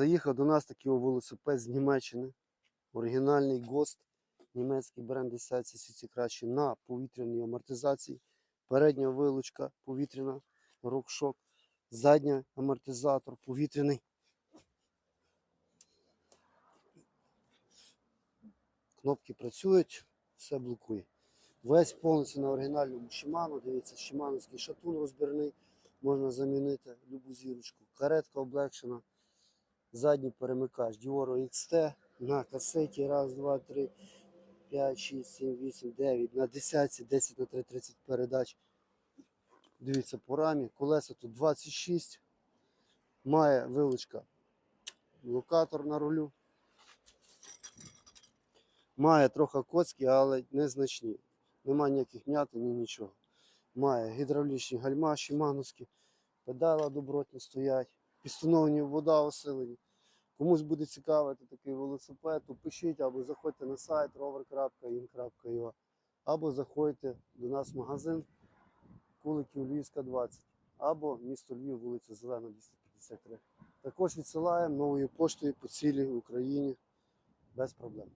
Заїхав до нас такий велосипед з Німеччини. Оригінальний ГОСТ. Німецький бренд світі краще на повітряній амортизації. Передня вилучка повітряна, рокшок. Задня амортизатор повітряний. Кнопки працюють, все блокує. Весь повністю на оригінальному Shimano. Дивіться, Shimanoський шатун розбірний. Можна замінити любу зірочку. Каретка облегшена. Задній перемикач Dioro XT на касеті. Раз, два, три, п'ять, шість, сім, вісім, дев'ять. На 10, 10 на 3, 30 передач. Дивіться по рамі. Колеса тут 26. Має вилучка локатор на рулю. Має трохи коцки, але незначні. Нема ніяких м'ятин, ні нічого. Має гідравлічні гальма, шимановські, педала добротні стоять, підстановлені вода осилені. Комусь буде цікавити такий велосипед, то пишіть або заходьте на сайт rover.in.ua або заходьте до нас в магазин Куликів Львівська 20 або місто Львів, вулиця Зелена, 253. Також відсилаємо новою поштою по цілій Україні без проблем.